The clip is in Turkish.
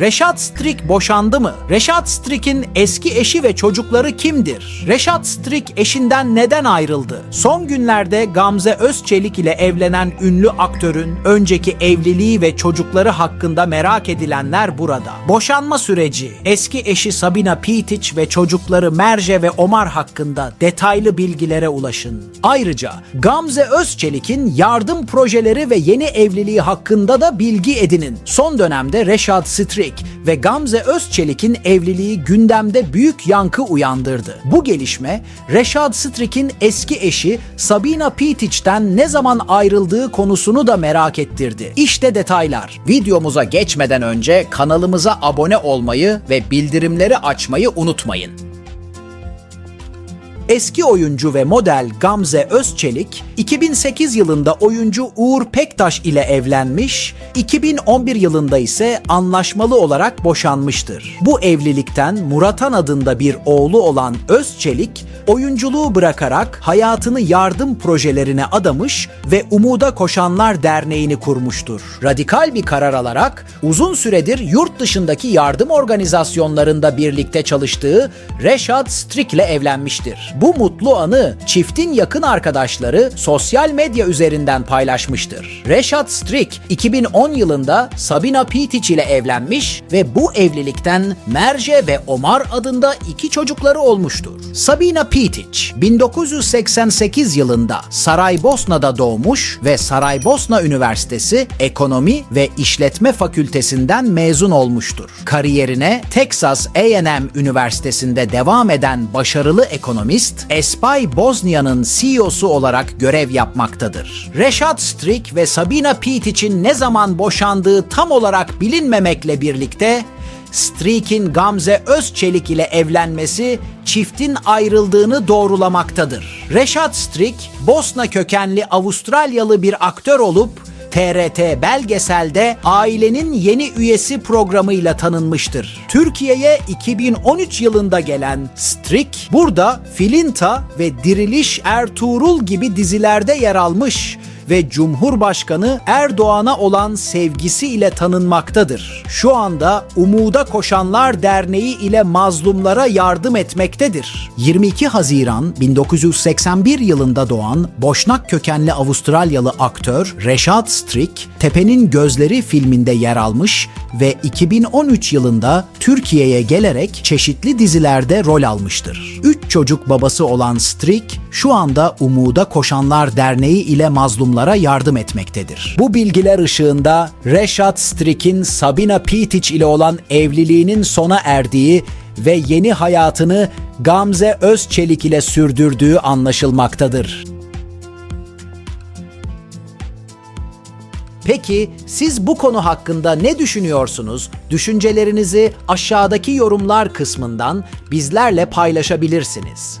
Reşat Strik boşandı mı? Reşat Strik'in eski eşi ve çocukları kimdir? Reşat Strik eşinden neden ayrıldı? Son günlerde Gamze Özçelik ile evlenen ünlü aktörün önceki evliliği ve çocukları hakkında merak edilenler burada. Boşanma süreci, eski eşi Sabina Pitic ve çocukları Merce ve Omar hakkında detaylı bilgilere ulaşın. Ayrıca Gamze Özçelik'in yardım projeleri ve yeni evliliği hakkında da bilgi edinin. Son dönemde Reşat Strik ve Gamze Özçelik'in evliliği gündemde büyük yankı uyandırdı. Bu gelişme Reşat Strik'in eski eşi Sabina Pitic'ten ne zaman ayrıldığı konusunu da merak ettirdi. İşte detaylar. Videomuza geçmeden önce kanalımıza abone olmayı ve bildirimleri açmayı unutmayın. Eski oyuncu ve model Gamze Özçelik, 2008 yılında oyuncu Uğur Pektaş ile evlenmiş, 2011 yılında ise anlaşmalı olarak boşanmıştır. Bu evlilikten Muratan adında bir oğlu olan Özçelik, oyunculuğu bırakarak hayatını yardım projelerine adamış ve Umuda Koşanlar Derneği'ni kurmuştur. Radikal bir karar alarak uzun süredir yurt dışındaki yardım organizasyonlarında birlikte çalıştığı Reşat Strik ile evlenmiştir. Bu mutlu anı çiftin yakın arkadaşları sosyal medya üzerinden paylaşmıştır. Reşat Strik 2010 yılında Sabina Pitic ile evlenmiş ve bu evlilikten Merce ve Omar adında iki çocukları olmuştur. Sabina Pitic 1988 yılında Saraybosna'da doğmuş ve Saraybosna Üniversitesi Ekonomi ve İşletme Fakültesinden mezun olmuştur. Kariyerine Texas A&M Üniversitesi'nde devam eden başarılı ekonomist Espay Bosnia'nın CEO'su olarak görev yapmaktadır. Reşat Strik ve Sabina Pitic'in ne zaman boşandığı tam olarak bilinmemekle birlikte Strik'in Gamze Özçelik ile evlenmesi çiftin ayrıldığını doğrulamaktadır. Reşat Strik, Bosna kökenli Avustralyalı bir aktör olup TRT belgeselde ailenin yeni üyesi programıyla tanınmıştır. Türkiye'ye 2013 yılında gelen Strik, burada Filinta ve Diriliş Ertuğrul gibi dizilerde yer almış ve Cumhurbaşkanı Erdoğan'a olan sevgisi ile tanınmaktadır. Şu anda Umuda Koşanlar Derneği ile mazlumlara yardım etmektedir. 22 Haziran 1981 yılında doğan Boşnak kökenli Avustralyalı aktör Reşat Strik, Tepe'nin Gözleri filminde yer almış ve 2013 yılında Türkiye'ye gelerek çeşitli dizilerde rol almıştır. Üç çocuk babası olan Strik, şu anda Umuda Koşanlar Derneği ile mazlumlara yardım etmektedir. Bu bilgiler ışığında Reşat Strik'in Sabina Pitic ile olan evliliğinin sona erdiği ve yeni hayatını Gamze Özçelik ile sürdürdüğü anlaşılmaktadır. Peki siz bu konu hakkında ne düşünüyorsunuz? Düşüncelerinizi aşağıdaki yorumlar kısmından bizlerle paylaşabilirsiniz.